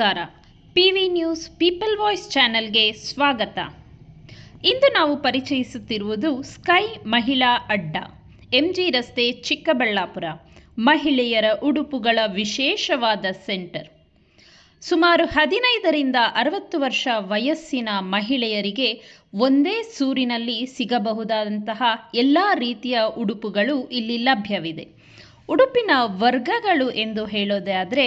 ನಮಸ್ಕಾರ. P V news people voice ಚಾನೆಲ್ಗೆ ಸ್ವಾಗತ. ಇಂದು ನಾವು ಪರಿಚಯಿಸುತ್ತಿರುವುದು ಸ್ಕೈ ಮಹಿಳಾ ಅಡ್ಡ, ಎಂಜಿ ರಸ್ತೆ ಚಿಕ್ಕಬಳ್ಳಾಪುರ, ಮಹಿಳೆಯರ ಉಡುಪುಗಳ ವಿಶೇಷವಾದ ಸೆಂಟರ್. ಸುಮಾರು ಹದಿನೈದರಿಂದ ಅರವತ್ತು ವರ್ಷ ವಯಸ್ಸಿನ ಮಹಿಳೆಯರಿಗೆ ಒಂದೇ ಸೂರಿನಲ್ಲಿ ಸಿಗಬಹುದಾದಂತಹ ಎಲ್ಲ ರೀತಿಯ ಉಡುಪುಗಳು ಇಲ್ಲಿ ಲಭ್ಯವಿದೆ. ಉಡುಪಿನ ವರ್ಗಗಳು ಎಂದು ಹೇಳೋದೇ ಆದರೆ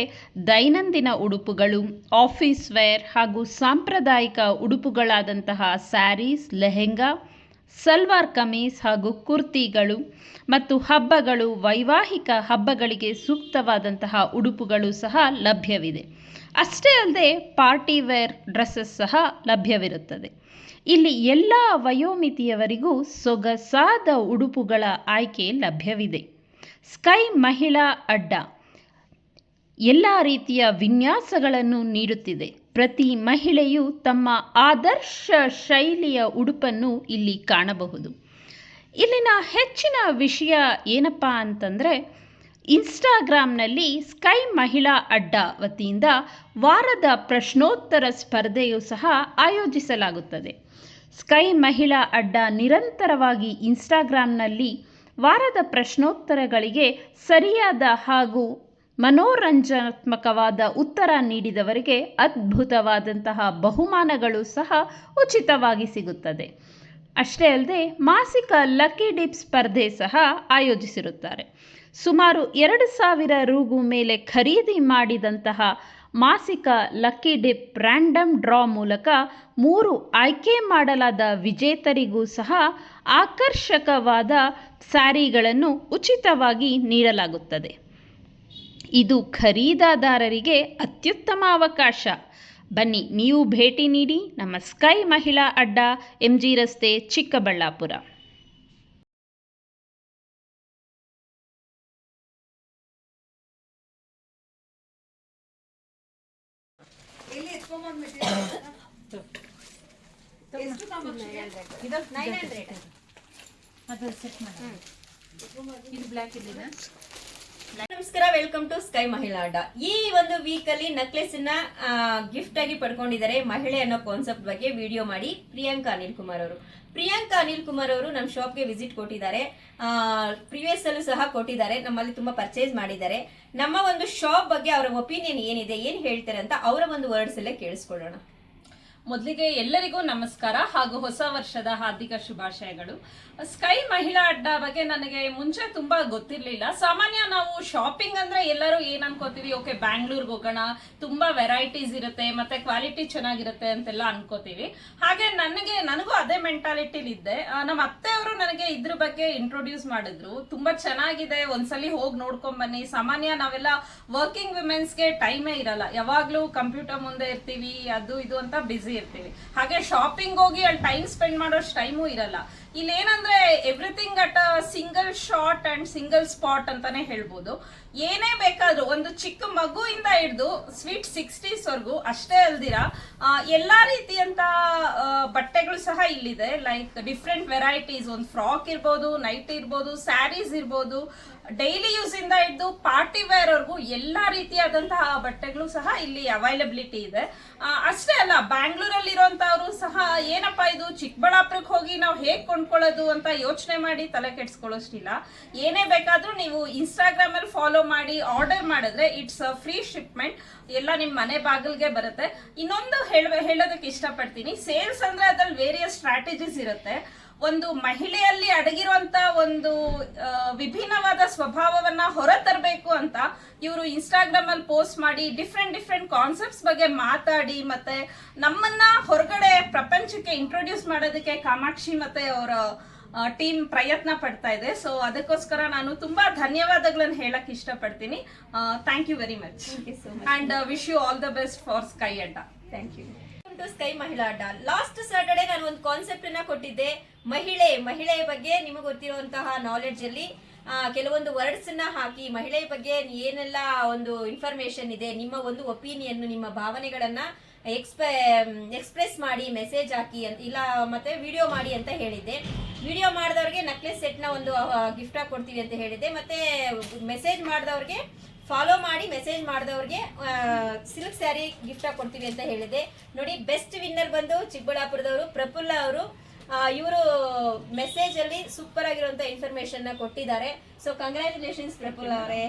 ದೈನಂದಿನ ಉಡುಪುಗಳು ಆಫೀಸ್ ವೇರ್ ಹಾಗೂ ಸಾಂಪ್ರದಾಯಿಕ ಉಡುಪುಗಳಾದಂತಹ ಸ್ಯಾರೀಸ್ ಲೆಹೆಂಗಾ, ಸಲ್ವಾರ್ ಕಮೀಸ್ ಹಾಗೂ ಕುರ್ತಿಗಳು ಮತ್ತು ಹಬ್ಬಗಳು ವೈವಾಹಿಕ ಹಬ್ಬಗಳಿಗೆ ಸೂಕ್ತವಾದಂತಹ ಉಡುಪುಗಳು ಸಹ ಲಭ್ಯವಿದೆ. ಅಷ್ಟೇ ಅಲ್ಲದೆ ಪಾರ್ಟಿ ವೇರ್ ಡ್ರೆಸ್ಸಸ್ ಸಹ ಲಭ್ಯವಿರುತ್ತದೆ. ಇಲ್ಲಿ ಎಲ್ಲ ವಯೋಮಿತಿಯವರಿಗೂ ಸೊಗಸಾದ ಉಡುಪುಗಳ ಆಯ್ಕೆ ಲಭ್ಯವಿದೆ. ಸ್ಕೈ ಮಹಿಳಾ ಅಡ್ಡ. ಎಲ್ಲ ರೀತಿಯ ವಿನ್ಯಾಸಗಳನ್ನು ನೀಡುತ್ತಿದೆ. ಪ್ರತಿ ಮಹಿಳೆಯು ತಮ್ಮ ಆದರ್ಶ ಶೈಲಿಯ ಉಡುಪನ್ನು ಇಲ್ಲಿ ಕಾಣಬಹುದು. ಇಲ್ಲಿನ ಹೆಚ್ಚಿನ ವಿಷಯ ಏನಪ್ಪ ಅಂತಂದರೆ ಇನ್ಸ್ಟಾಗ್ರಾಮ್ನಲ್ಲಿ ಸ್ಕೈ ಮಹಿಳಾ ಅಡ್ಡ ವತಿಯಿಂದ ವಾರದ ಪ್ರಶ್ನೋತ್ತರ ಸ್ಪರ್ಧೆಯು ಸಹ ಆಯೋಜಿಸಲಾಗುತ್ತದೆ. ಸ್ಕೈ ಮಹಿಳಾ ಅಡ್ಡ ನಿರಂತರವಾಗಿ ಇನ್ಸ್ಟಾಗ್ರಾಮ್ನಲ್ಲಿ ವಾರದ ಪ್ರಶ್ನೋತ್ತರಗಳಿಗೆ ಸರಿಯಾದ ಹಾಗೂ ಮನೋರಂಜನಾತ್ಮಕವಾದ ಉತ್ತರ ನೀಡಿದವರಿಗೆ ಅದ್ಭುತವಾದಂತಹ ಬಹುಮಾನಗಳು ಸಹ ಉಚಿತವಾಗಿ ಸಿಗುತ್ತದೆ. ಅಷ್ಟೇ ಅಲ್ಲದೆ ಮಾಸಿಕ ಲಕ್ಕಿ ಡಿಪ್ ಸ್ಪರ್ಧೆ ಸಹ ಆಯೋಜಿಸಿರುತ್ತಾರೆ. ಸುಮಾರು ಎರಡು ಸಾವಿರ ರೂಗು ಮೇಲೆ ಖರೀದಿ ಮಾಡಿದಂತಹ ಮಾಸಿಕ ಲಕ್ಕಿ ಡಿಪ್ ರ್ಯಾಂಡಮ್ ಡ್ರಾ ಮೂಲಕ ಮೂರು ಆಯ್ಕೆ ಮಾಡಲಾದ ವಿಜೇತರಿಗೂ ಸಹ ಆಕರ್ಷಕವಾದ ಸ್ಯಾರಿಗಳನ್ನು ಉಚಿತವಾಗಿ ನೀಡಲಾಗುತ್ತದೆ. ಇದು ಖರೀದಾದಾರರಿಗೆ ಅತ್ಯುತ್ತಮ ಅವಕಾಶ. ಬನ್ನಿ, ನೀವು ಭೇಟಿ ನೀಡಿ ನಮ್ಮ ಸ್ಕೈ ಮಹಿಳಾ ಅಡ್ಡ ಎಂ ಜಿ ರಸ್ತೆ ಚಿಕ್ಕಬಳ್ಳಾಪುರ. ನಮಸ್ಕಾರ ವೆಲ್ಕಮ್ ಟು ಸ್ಕೈ ಮಹಿಳಾ ಅಡ್ಡ ಈ ಒಂದು ವೀಕ್ ಅಲ್ಲಿ ನೆಕ್ಲೆಸ್ನ ಗಿಫ್ಟ್ ಆಗಿ ಪಡ್ಕೊಂಡಿದ್ದಾರೆ ಮಹಿಳೆ ಅನ್ನೋ ಕಾನ್ಸೆಪ್ಟ್ ಬಗ್ಗೆ ವಿಡಿಯೋ ಮಾಡಿ ಪ್ರಿಯಾಂಕಾ ಅನಿಲ್ ಕುಮಾರ್ ಅವರು. ಪ್ರಿಯಾಂಕಾ ಅನಿಲ್ ಕುಮಾರ್ ಅವರು ನಮ್ಮ ಶಾಪ್ಗೆ ವಿಸಿಟ್ ಕೊಟ್ಟಿದ್ದಾರೆ. ಪ್ರಿವಿಯಸ್ ಅಲ್ಲೂ ಸಹ ಕೊಟ್ಟಿದ್ದಾರೆ. ನಮ್ಮಲ್ಲಿ ತುಂಬಾ ಪರ್ಚೇಸ್ ಮಾಡಿದ್ದಾರೆ. ನಮ್ಮ ಒಂದು ಶಾಪ್ ಬಗ್ಗೆ ಅವರ ಒಪಿನಿಯನ್ ಏನಿದೆ, ಏನ್ ಹೇಳ್ತಾರೆ ಅಂತ ಅವರ ಒಂದು ವರ್ಡ್ಸ್ ಅಲ್ಲೇ ಕೇಳಿಸ್ಕೊಳ್ಳೋಣ. ಮೊದಲಿಗೆ ಎಲ್ಲರಿಗೂ ನಮಸ್ಕಾರ ಹಾಗೂ ಹೊಸ ವರ್ಷದ ಹಾರ್ದಿಕ ಶುಭಾಶಯಗಳು. ಸ್ಕೈ ಮಹಿಳಾ ಅಡ್ಡ ಬಗ್ಗೆ ನನಗೆ ಮುಂಚೆ ತುಂಬಾ ಗೊತ್ತಿರ್ಲಿಲ್ಲ. ಸಾಮಾನ್ಯ ನಾವು ಶಾಪಿಂಗ್ ಅಂದ್ರೆ ಎಲ್ಲರೂ ಏನ್ ಅನ್ಕೋತೀವಿ? ಓಕೆ ಬ್ಯಾಂಗ್ಳೂರ್ಗೆ ಹೋಗೋಣ, ತುಂಬಾ ವೆರೈಟೀಸ್ ಇರುತ್ತೆ, ಮತ್ತೆ ಕ್ವಾಲಿಟಿ ಚೆನ್ನಾಗಿರುತ್ತೆ ಅಂತೆಲ್ಲ ಅನ್ಕೋತೀವಿ. ಹಾಗೆ ನನಗೆ, ನನಗೂ ಅದೇ ಮೆಂಟಾಲಿಟಿಲಿ ಇದ್ದೆ. ನಮ್ಮ ಅತ್ತೆಯವರು ನನಗೆ ಇದ್ರ ಬಗ್ಗೆ ಇಂಟ್ರೊಡ್ಯೂಸ್ ಮಾಡಿದ್ರು. ತುಂಬಾ ಚೆನ್ನಾಗಿದೆ, ಒಂದ್ಸಲಿ ಹೋಗಿ ನೋಡ್ಕೊಂಡ್ ಬನ್ನಿ. ಸಾಮಾನ್ಯ ನಾವೆಲ್ಲ ವರ್ಕಿಂಗ್ ವಿಮೆನ್ಸ್ಗೆ ಟೈಮೇ ಇರಲ್ಲ. ಯಾವಾಗ್ಲೂ ಕಂಪ್ಯೂಟರ್ ಮುಂದೆ ಇರ್ತೀವಿ, ಅದು ಇದು ಅಂತ ಇರ್ತೀವಿ. ಹಾಗೆ ಶಾಪಿಂಗ್ ಹೋಗಿ ಅಲ್ಲಿ ಟೈಮ್ ಸ್ಪೆಂಡ್ ಮಾಡೋಷ್ಟು ಟೈಮು ಇರಲ್ಲ. ಇಲ್ಲಿ ಏನಂದ್ರೆ everything at a single shot and single spot ಅಂತಾನೆ ಹೇಳ್ಬೋದು. ಏನೇ ಬೇಕಾದ್ರೂ ಒಂದು ಚಿಕ್ಕ ಮಗುವಿಂದ ಹಿಡಿದು ಸ್ವೀಟ್ ಸಿಕ್ಸ್ಟೀಸ್ ವರ್ಗು ಅಷ್ಟೇ ಅಲ್ದಿರ ಎಲ್ಲಾ ರೀತಿಯಂತ ಬಟ್ಟೆಗಳು ಸಹ ಇಲ್ಲಿದೆ. ಲೈಕ್ ಡಿಫ್ರೆಂಟ್ ವೆರೈಟೀಸ್ ಒಂದು ಫ್ರಾಕ್ ಇರ್ಬೋದು ನೈಟ್ ಇರ್ಬೋದು ಸ್ಯಾರೀಸ್ ಇರ್ಬೋದು ಡೈಲಿ ಯೂಸ್ ಇಂದ ಹಿಡಿದು ಪಾರ್ಟಿ ವೇರ್ ವರ್ಗೂ ಎಲ್ಲಾ ರೀತಿಯಾದಂತಹ ಬಟ್ಟೆಗಳು ಸಹ ಇಲ್ಲಿ ಅವೈಲಬಿಲಿಟಿ ಇದೆ. ಅಷ್ಟೇ ಅಲ್ಲ ಬ್ಯಾಂಗ್ಳೂರಲ್ಲಿ ಇರುವಂತವ್ರು ಸಹ ಏನಪ್ಪಾ ಇದು ಚಿಕ್ಕಬಳ್ಳಾಪುರಕ್ಕೆ ಹೋಗಿ ನಾವು ಹೇಗೆ ಕೊಂಡ್ಕೊಳ್ಳೋದು ಅಂತ ಯೋಚನೆ ಮಾಡಿ ತಲೆ ಕೆಡ್ಸ್ಕೊಳ್ಳೋಷ್ಟಿಲ್ಲ. ಏನೇ ಬೇಕಾದ್ರೂ ನೀವು ಇನ್ಸ್ಟಾಗ್ರಾಮ್ ಅಲ್ಲಿ ಫಾಲೋ ಮಾಡಿ ಆರ್ಡರ್ ಮಾಡಿದ್ರೆ ಇಟ್ಸ್ ಫ್ರೀ ಶಿಪ್ಮೆಂಟ್ ಎಲ್ಲ ನಿಮ್ಮ ಮನೆ ಬಾಗಿಲ್ಗೆ ಬರುತ್ತೆ. ಇನ್ನೊಂದು ಹೇಳ ಹೇಳೋದಕ್ಕೆ ಇಷ್ಟಪಡ್ತೀನಿ ಸೇಲ್ಸ್ ಅಂದ್ರೆ ಅದ್ರಲ್ಲಿ ವೇರಿಯಸ್ ಸ್ಟ್ರಾಟಜೀಸ್ ಇರುತ್ತೆ. ಒಂದು ಮಹಿಳೆಯಲ್ಲಿ ಅಡಗಿರುವಂತ ಒಂದು ವಿಭಿನ್ನವಾದ ಸ್ವಭಾವವನ್ನ ಹೊರತರಬೇಕು ಅಂತ ಇವರು ಇನ್ಸ್ಟಾಗ್ರಾಮ್ ಅಲ್ಲಿ ಪೋಸ್ಟ್ ಮಾಡಿ ಡಿಫ್ರೆಂಟ್ ಡಿಫ್ರೆಂಟ್ ಕಾನ್ಸೆಪ್ಟ್ಸ್ ಬಗ್ಗೆ ಮಾತಾಡಿ ಮತ್ತೆ ನಮ್ಮನ್ನ ಹೊರಗಡೆ ಪ್ರಪಂಚಕ್ಕೆ ಇಂಟ್ರೊಡ್ಯೂಸ್ ಮಾಡೋದಕ್ಕೆ ಕಾಮಾಕ್ಷಿ ಮತ್ತೆ ಅವರ ಟೀಮ್ ಪ್ರಯತ್ನ ಪಡ್ತಾ ಇದೆ. ಸೊ ಅದಕ್ಕೋಸ್ಕರ ನಾನು ತುಂಬಾ ಧನ್ಯವಾದಗಳನ್ನು ಹೇಳಕ್ ಇಷ್ಟಪಡ್ತೀನಿ. Thank you very much and wish you all the best for Sky Adda thank you to Sky Mahila Adda last Saturday ನಾನು ಒಂದು ಕಾನ್ಸೆಪ್ಟ್ ಅನ್ನ ಕೊಟ್ಟಿದ್ದೆ. ಮಹಿಳೆ, ಮಹಿಳೆಯ ಬಗ್ಗೆ ನಿಮಗೆ ಗೊತ್ತಿರುವಂತಹ ನಾಲೆಡ್ಜ್ ಅಲ್ಲಿ ಕೆಲವೊಂದು ವರ್ಡ್ಸ್ನ ಹಾಕಿ ಮಹಿಳೆಯ ಬಗ್ಗೆ ಏನೆಲ್ಲ ಒಂದು ಇನ್ಫಾರ್ಮೇಶನ್ ಇದೆ, ನಿಮ್ಮ ಒಂದು ಒಪಿನಿಯನ್ ನಿಮ್ಮ ಭಾವನೆಗಳನ್ನ ಎಕ್ಸ್ಪ ಎಕ್ಸ್ಪ್ರೆಸ್ ಮಾಡಿ ಮೆಸೇಜ್ ಹಾಕಿ ಅಂತ, ಇಲ್ಲ ಮತ್ತೆ ವಿಡಿಯೋ ಮಾಡಿ ಅಂತ ಹೇಳಿದ್ದೆ. ವಿಡಿಯೋ ಮಾಡಿದವ್ರಿಗೆ ನಕ್ಲೆಸ್ ಸೆಟ್ನ ಒಂದು ಗಿಫ್ಟ್ ಆಗಿ ಕೊಡ್ತೀವಿ ಅಂತ ಹೇಳಿದ್ದೆ. ಮತ್ತೆ ಮೆಸೇಜ್ ಮಾಡಿದವ್ರಿಗೆ ಫಾಲೋ ಮಾಡಿ ಮೆಸೇಜ್ ಮಾಡಿದವ್ರಿಗೆ ಸಿಲ್ಕ್ ಸ್ಯಾರಿ ಗಿಫ್ಟ್ ಆಗಿ ಕೊಡ್ತೀವಿ ಅಂತ ಹೇಳಿದೆ. ನೋಡಿ ಬೆಸ್ಟ್ ವಿನ್ನರ್ ಬಂದು ಚಿಕ್ಕಬಳ್ಳಾಪುರದವರು, ಪ್ರಫುಲ್ಲ ಅವರು ಇವರು ಮೆಸೇಜ್ ಅಲ್ಲಿ ಸೂಪರ್ ಆಗಿರುವಂತ ಇನ್ಫಾರ್ಮೇಶನ್ ಕೊಟ್ಟಿದ್ದಾರೆ. ಸೊ ಕಂಗ್ರ್ಯಾಚುಲೇಷನ್ಸ್ ಪ್ರಫುಲ್ ಅವರೇ.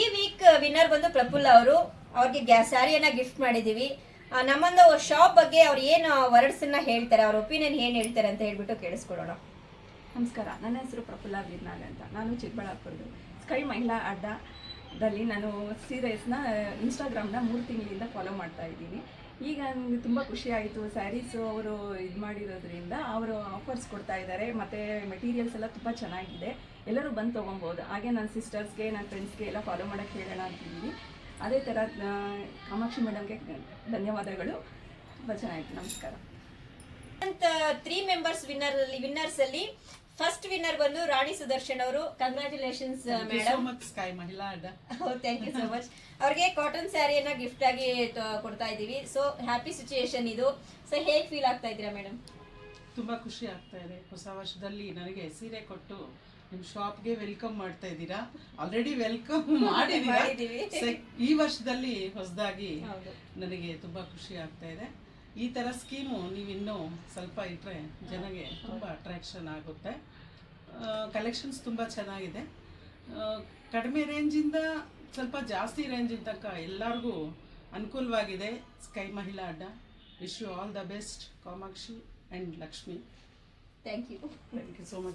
ಈ ವೀಕ್ ವಿನ್ನರ್ ಬಂದು ಪ್ರಫುಲ್ಲ ಅವರು, ಅವ್ರಿಗೆ ಸ್ಯಾರಿಯನ್ನ ಗಿಫ್ಟ್ ಮಾಡಿದೀವಿ. ನಮ್ಮೊಂದು ಶಾಪ್ ಬಗ್ಗೆ ಅವ್ರು ಏನು ವರ್ಡ್ಸ್ ಅನ್ನ ಹೇಳ್ತಾರೆ, ಅವ್ರ ಒಪಿನಿಯನ್ ಏನು ಹೇಳ್ತಾರೆ ಅಂತ ಹೇಳ್ಬಿಟ್ಟು ಕೇಳಿಸ್ಕೊಡೋಣ ನಮಸ್ಕಾರ, ನನ್ನ ಹೆಸರು ಪ್ರಫುಲ್ಲ ಬೀರ್ನಾಳ್ ಅಂತ. ನಾನು ಚಿಕ್ಕಬಳ್ಳಾಪುರದು ಸ್ಕೈ ಮಹಿಳಾ ಅಡ್ಡದಲ್ಲಿ ನಾನು ಸೀರೀಸ್ನ ಇನ್ಸ್ಟಾಗ್ರಾಮ್ನ ಮೂರು ತಿಂಗಳಿಂದ ಫಾಲೋ ಮಾಡ್ತಾ ಇದ್ದೀನಿ. ಈಗ ನನಗೆ ತುಂಬ ಖುಷಿಯಾಯಿತು ಸ್ಯಾರೀಸು ಅವರು ಇದು ಮಾಡಿರೋದ್ರಿಂದ ಅವರು ಆಫರ್ಸ್ ಕೊಡ್ತಾ ಇದ್ದಾರೆ. ಮತ್ತು ಮೆಟೀರಿಯಲ್ಸ್ ಎಲ್ಲ ತುಂಬ ಚೆನ್ನಾಗಿದೆ. ಎಲ್ಲರೂ ಬಂದು ತೊಗೊಬೋದು. ಹಾಗೆ ನನ್ನ ಸಿಸ್ಟರ್ಸ್ಗೆ ನನ್ನ ಫ್ರೆಂಡ್ಸ್ಗೆ ಎಲ್ಲ ಫಾಲೋ ಮಾಡೋಕ್ಕೆ ಹೇಳೋಣ ಅಂತಿದ್ದೀನಿ. ಅದೇ ಥರ ಕಾಮಾಕ್ಷಿ ಮೇಡಮ್ಗೆ ಧನ್ಯವಾದಗಳು. ತುಂಬ ಚೆನ್ನಾಗಿತ್ತು ನಮಸ್ಕಾರ. ಅಂತ ತ್ರೀ ಮೆಂಬರ್ಸ್ ವಿನ್ನರ್ ಅಲ್ಲಿ ವಿನ್ನರ್ಸ್ ಅಲ್ಲಿ ಫಸ್ಟ್ ವಿನ್ನರ್ ಬಂದು ರಾಣಿ ಸುದರ್ಶನ್ ಅವರು. Congratulations madam Sky Mahila Adda thank you so much ಅವ್ರಿಗೆ ಕಾಟನ್ ಸ್ಯಾರಿಯನ್ನ ಗಿಫ್ಟ್ ಆಗಿ ಕೊಡ್ತಾ ಇದ್ದೀವಿ. ಸೊ ಹ್ಯಾಪಿ ಸಿಚುಯೇಷನ್ ಇದು. ಸೊ ಹೇಗೆ ಫೀಲ್ ಆಗ್ತಾ ಇದ್ದೀರಾ ಮೇಡಮ್ ತುಂಬಾ ಖುಷಿ ಆಗ್ತಾ ಇದೆ. ಹೊಸ ವರ್ಷದಲ್ಲಿ ನನಗೆ ಸೀರೆ ಕೊಟ್ಟು ನಿಮ್ಮ ಶಾಪ್ಗೆ ವೆಲ್ಕಮ್ ಮಾಡ್ತಾ ಇದ್ದೀರಾ? ಆಲ್ರೆಡಿ ವೆಲ್ಕಮ್ ಮಾಡಿದ್ದೀರಾ. ಈ ವರ್ಷದಲ್ಲಿ ಹೊಸದಾಗಿ ನನಗೆ ತುಂಬಾ ಖುಷಿ ಆಗ್ತಾ ಇದೆ. ಈ ತರ ಸ್ಕೀಮು ನೀವು ಇನ್ನೂ ಸ್ವಲ್ಪ ಇಟ್ಟರೆ ಜನಗೆ ತುಂಬಾ ಅಟ್ರಾಕ್ಷನ್ ಆಗುತ್ತೆ. ಕಲೆಕ್ಷನ್ಸ್ ತುಂಬಾ ಚೆನ್ನಾಗಿದೆ. ಕಡಿಮೆ ರೇಂಜಿಂದ ಸ್ವಲ್ಪ ಜಾಸ್ತಿ ರೇಂಜಿನ ತನಕ ಎಲ್ಲರಿಗೂ ಅನುಕೂಲವಾಗಿದೆ. Sky Mahila Adda. Wish you all the best Kamakshi and Lakshmi thank you thank you so much